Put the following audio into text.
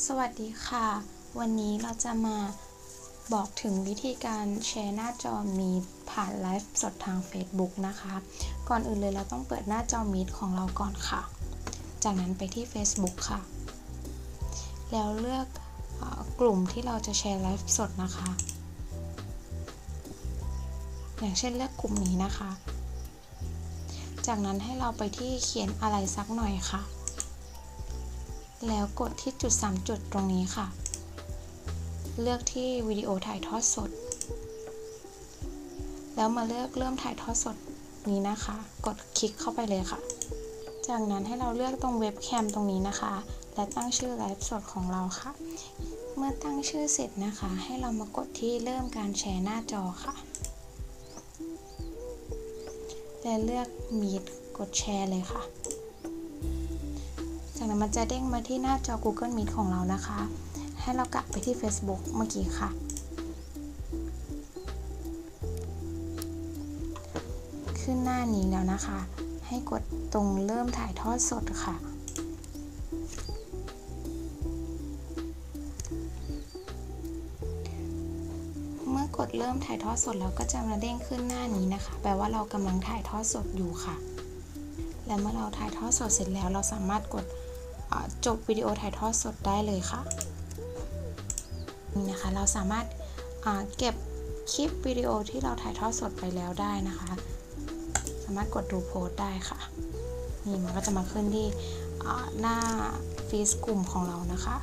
สวัสดีค่ะ วันนี้เราจะมาบอกถึงวิธีการแชร์หน้าจอมีผ่านไลฟ์สดทาง Facebook นะคะ ก่อนอื่นเลยเราต้องเปิดหน้าจอมีของเราก่อนค่ะ จากนั้นไปที่ Facebook ค่ะ แล้วเลือกอกลุ่มที่เราจะแชร์ไลฟ์สดนะคะ อย่างเช่นเลือกกลุ่มนี้นะคะ จากนั้นให้เราไปที่เขียนอะไรสักหน่อยค่ะ แล้วกดที่จุด 3 จุดตรงนี้ค่ะ เลือกที่วิดีโอถ่ายทอดสด แล้วมาเลือกเริ่มถ่ายทอดสดนี้นะคะ กดคลิกเข้าไปเลยค่ะ จากนั้นให้เราเลือกตรงเว็บแคมตรงนี้นะคะ และตั้งชื่อไลฟ์สดของเราค่ะ เมื่อตั้งชื่อเสร็จนะคะ ให้เรามากดที่เริ่มการแชร์หน้าจอค่ะ และเลือก Meet กดแชร์เลยค่ะ จากนั้นมันจะเด้งมาที่หน้าจอ Google Meet ของเรานะคะ ให้เรากลับไปที่ Facebook เมื่อกี้ค่ะ ขึ้นหน้านี้แล้วนะคะ ให้กดตรงเริ่มถ่ายทอดสดค่ะเมื่อกดเริ่มถ่ายทอดสดแล้วก็จะมาเด้งขึ้นหน้านี้นะคะ แปลว่าเรากำลังถ่ายทอดสดอยู่ค่ะ และเมื่อเราถ่ายทอดสดเสร็จแล้วเราสามารถกด จบวิดีโอถ่ายทอดสดได้เลยค่ะนี่นะคะเราสามารถเก็บคลิปวิดีโอที่เราถ่ายทอดสดไปแล้วได้นะคะ สามารถกดดูโพสต์ได้ค่ะ นี่มันก็จะมาขึ้นที่หน้าฟีสกลุ่มของเรานะคะ